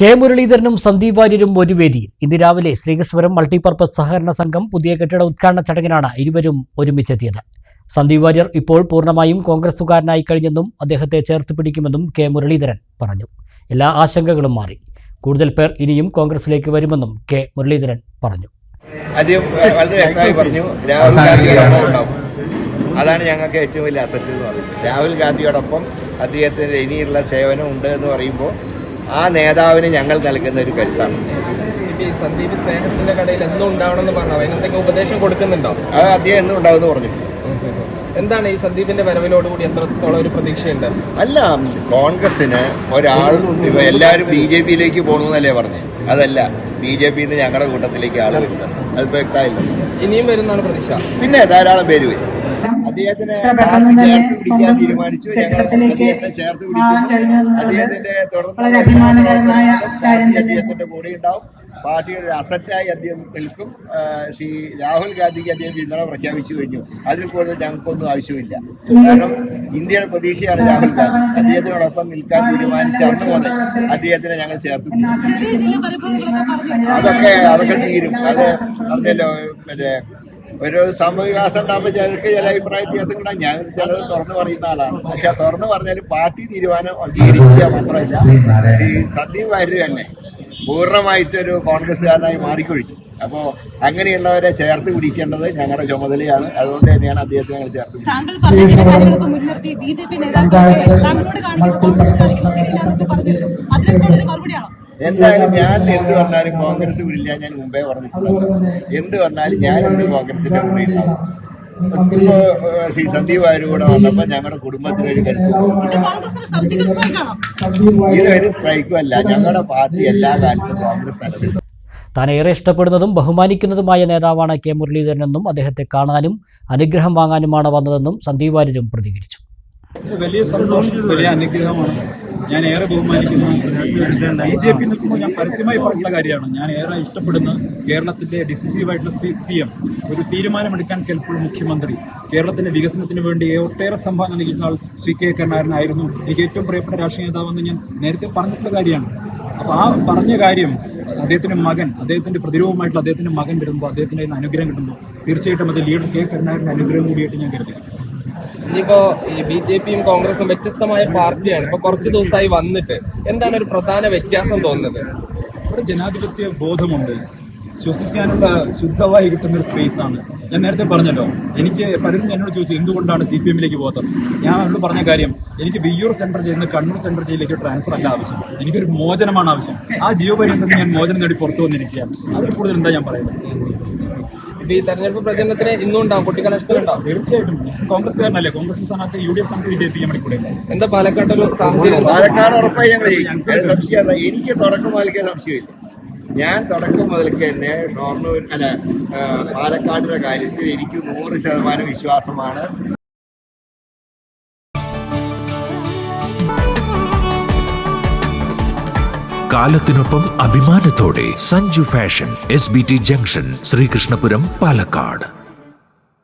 K മുരളീധരനും Sandeep വാര്യരും ഒരു വേദിയിൽ ഇന്ന് രാവിലെ ശ്രീകൃഷ്ണപുരം മൾട്ടിപർപ്പസ് സഹകരണ സംഘം പുതിയ കെട്ടിട ഉദ്ഘാടന ചടങ്ങിനാണ് ഇരുവരും ഒരുമിച്ചെത്തിയത്. സന്ദീപ് വാര്യർ ഇപ്പോൾ പൂർണമായും കോൺഗ്രസുകാരനായി കഴിഞ്ഞെന്നും അദ്ദേഹത്തെ ചേർത്ത് പിടിക്കുമെന്നും കെ മുരളീധരൻ പറഞ്ഞു. എല്ലാ ആശങ്കകളും മാറി. കൂടുതൽ പേർ ഇനിയും കോൺഗ്രസിലേക്ക് വരുമെന്നും കെ മുരളീധരൻ പറഞ്ഞു. ആദ്യം വളരെ വ്യക്തമായി പറഞ്ഞു അതാണ് ഞങ്ങൾക്ക് ഏറ്റവും വലിയ അസറ്റ് എന്ന് പറയുന്നത്. രാഹുൽ ഗാന്ധിയോടൊപ്പം അദ്ദേഹത്തിന്റെ ഇനിയുള്ള സേവനം ഉണ്ട് എന്ന് പറയുമ്പോൾ ആ നേതാവിന് ഞങ്ങൾ നൽകുന്ന ഒരു കരുത്താണ് സന്ദീപ് സ്നേഹത്തിന്റെ കടയിൽ എന്നും ഉണ്ടാവണമെന്ന് പറഞ്ഞു? അതിനെന്തെങ്കിലും ഉപദേശം കൊടുക്കുന്നുണ്ടോ? അത് അദ്ദേഹം എന്നും ഉണ്ടാവുമെന്ന് പറഞ്ഞു. എന്താണ് ഈ സന്ദീപിന്റെ വരവിനോടുകൂടി എത്രത്തോളം ഒരു പ്രതീക്ഷയുണ്ട്? അല്ല കോൺഗ്രസിന് ഒരാൾ ഇപ്പൊ എല്ലാവരും ബി ജെ പിയിലേക്ക് പോകണമെന്നല്ലേ പറഞ്ഞു. അതല്ല ബി ജെ പിന്ന് ഞങ്ങളുടെ കൂട്ടത്തിലേക്ക് ആൾ അത് വ്യക്തമായില്ല ഇനിയും വരുന്നതാണ് പ്രതീക്ഷ. പിന്നെ ധാരാളം പേര് വരും. ഇത്ര പെട്ടെന്ന് തന്നെ സ്വന്തം മാറാൻ കഴിഞ്ഞു എന്നുള്ളത് വളരെ അഭിമാനകരമായ കാര്യം പാർട്ടി തന്നെ. ഉണ്ടാവും. പാർട്ടിയുടെ ഒരു അസറ്റായി അദ്ദേഹം നിൽക്കും. ശ്രീ രാഹുൽ ഗാന്ധിക്ക് അദ്ദേഹം പിന്തുണ പ്രഖ്യാപിച്ചു കഴിഞ്ഞു. അതിൽ കൂടുതൽ ഞങ്ങൾക്കൊന്നും ആവശ്യമില്ല. കാരണം ഇന്ത്യയുടെ പ്രതീക്ഷയാണ് രാഹുൽ ഗാന്ധി. അദ്ദേഹത്തിനോടൊപ്പം നിൽക്കാൻ തീരുമാനിച്ച അന്ന് മുതൽ അദ്ദേഹത്തിനെ ഞങ്ങൾ ചേർത്ത് അതൊക്കെ അതൊക്കെ തീരും. അത് അതല്ലോ മറ്റേ ഒരു സംഭവവികാസം ഉണ്ടാകുമ്പോൾ ചിലർക്ക് ചില അഭിപ്രായ വ്യത്യാസങ്ങളുണ്ടാകും ഞാൻ ചിലത് തുറന്നു പറയുന്ന ആളാണ്. പക്ഷെ ആ തുറന്നു പറഞ്ഞാലും പാർട്ടി തീരുമാനം അംഗീകരിക്കുക മാത്രമല്ല ഈ സന്ദീപ് വാര്യർ തന്നെ പൂർണമായിട്ടൊരു കോൺഗ്രസ്സുകാരനായി മാറിക്കൊഴിച്ചു അപ്പോൾ അങ്ങനെയുള്ളവരെ ചേർത്ത് പിടിക്കേണ്ടത് ഞങ്ങളുടെ ചുമതലയാണ്. അതുകൊണ്ട് തന്നെയാണ് അദ്ദേഹത്തെ ഞങ്ങൾ ചേർത്ത് പിടിച്ചത്. എന്തായാലും ഞാൻ എന്ത് വന്നാലും കോൺഗ്രസ് വിടില്ല ഞാൻ മുമ്പേ പറഞ്ഞിട്ടുള്ളത് എന്ത് വന്നാലും ഞാൻ എന്ത് കോൺഗ്രസിന്റെ കൂടെ ഉണ്ടാവും ഇപ്പോ ശ്രീ സന്ദീപ് ആര് കൂടെ വന്നപ്പോ ഞങ്ങളുടെ കുടുംബത്തിനൊരു കരുത്ത്. ഇതൊരു സ്ട്രൈക്കും അല്ല ഞങ്ങളുടെ പാർട്ടി എല്ലാ കാലത്തും കോൺഗ്രസ് നടത്തുന്നു താൻ ഏറെ ഇഷ്ടപ്പെടുന്നതും ബഹുമാനിക്കുന്നതുമായ നേതാവാണ് കെ മുരളീധരനെന്നും അദ്ദേഹത്തെ കാണാനും അനുഗ്രഹം വാങ്ങാനുമാണ് വന്നതെന്നും സന്ദീപ് വാര്യരും പ്രതികരിച്ചു. വലിയ സന്തോഷം വലിയ അനുഗ്രഹമാണ്. ഞാൻ ഏറെ ബഹുമാനിക്കുന്ന. ബി ജെ പി നിൽക്കുമ്പോൾ ഞാൻ പരസ്യമായി പറഞ്ഞിട്ടുള്ള കാര്യമാണ്. ഞാൻ ഏറെ ഇഷ്ടപ്പെടുന്ന കേരളത്തിന്റെ ഡിസിസീവായിട്ടുള്ള സി എം ഒരു തീരുമാനമെടുക്കാൻ കേൾപ്പുള്ള മുഖ്യമന്ത്രി. കേരളത്തിന്റെ വികസനത്തിന് വേണ്ടി ഒട്ടേറെ സംഭാവന നൽകിയിട്ടുള്ള ആൾ ശ്രീ കെ കരുണാകരനായിരുന്നു എനിക്ക് ഏറ്റവും പ്രിയപ്പെട്ട രാഷ്ട്രീയ നേതാവെന്ന് ഞാൻ നേരത്തെ പറഞ്ഞിട്ടുള്ള കാര്യമാണ്. അപ്പൊ ആ പറഞ്ഞ കാര്യം അദ്ദേഹത്തിന്റെ മകൻ അദ്ദേഹത്തിന്റെ പ്രതിരൂപമായിട്ടുള്ള അദ്ദേഹത്തിന്റെ മകൻ വരുമ്പോൾ അദ്ദേഹത്തിന്റെ അനുഗ്രഹം കിട്ടുമ്പോൾ തീർച്ചയായിട്ടും അത് ലീഡർ കെ കരുണാകരന്റെ അനുഗ്രഹം കൂടിയായിട്ട് ഞാൻ കരുതി ഇനിയിപ്പോ ഈ ബി ജെ പിയും കോൺഗ്രസും വ്യത്യസ്തമായ പാർട്ടിയാണ്. ഇപ്പൊ കുറച്ച് ദിവസമായി വന്നിട്ട്. എന്താണ് ഒരു പ്രധാന വ്യത്യാസം തോന്നുന്നത്? ഇവിടെ ജനാധിപത്യ ബോധമുണ്ട്. ശ്വസിക്കാനുള്ള ശുദ്ധമായി കിട്ടുന്ന ഒരു സ്പേസ് ആണ്. ഞാൻ നേരത്തെ പറഞ്ഞല്ലോ എനിക്ക് പലരും എന്നോട് ചോദിച്ചു എന്തുകൊണ്ടാണ് സി പി എമ്മിലേക്ക് പോകാത്തത്? ഞാൻ അവരോട് പറഞ്ഞ കാര്യം എനിക്ക് വിയ്യൂർ സെൻട്രൽ ജയിലിൽ നിന്ന് കണ്ണൂർ സെൻട്രൽ ജയിലിലേക്ക് ട്രാൻസ്ഫർ അല്ല ആവശ്യം. എനിക്കൊരു മോചനമാണ് ആവശ്യം. ആ ജീവപര്യന്തത്തിൽ ഞാൻ മോചനം നേടി പുറത്തു വന്നിരിക്കുകയാണ്. അതിൽ കൂടുതൽ എന്താ ഞാൻ പറയുന്നത്? ഇപ്പൊ ഈ തെരഞ്ഞെടുപ്പ് പ്രചരണത്തിന് ഇന്നും ഉണ്ടാവും. കുട്ടികളഷ്ടമുണ്ടാവും തീർച്ചയായിട്ടും. കോൺഗ്രസ്സുകാരനല്ലേ? കോൺഗ്രസ് സ്ഥാനത്ത് യു ഡി എഫ് സ്ഥാനത്ത് വിജയിപ്പിക്കാൻ വേണ്ടി കൂടെ എന്താ പാലക്കാട് ഒരു സാഹചര്യം? പാലക്കാട് ഉറപ്പായി ഞങ്ങൾ സംശയമല്ല. എനിക്ക് തുടക്കം പാലിക്കാൻ സംശയമില്ല. ഞാൻ തുടക്കം മുതൽക്ക് തന്നെ ഷൊർണൂർ അല്ല പാലക്കാടിന്റെ കാര്യത്തിൽ എനിക്ക് നൂറ് ശതമാനം വിശ്വാസമാണ്. കാലത്തിനൊപ്പം അഭിമാനത്തോടെ Sanju fashion S B T junction Sreekrishnapuram Palakkad.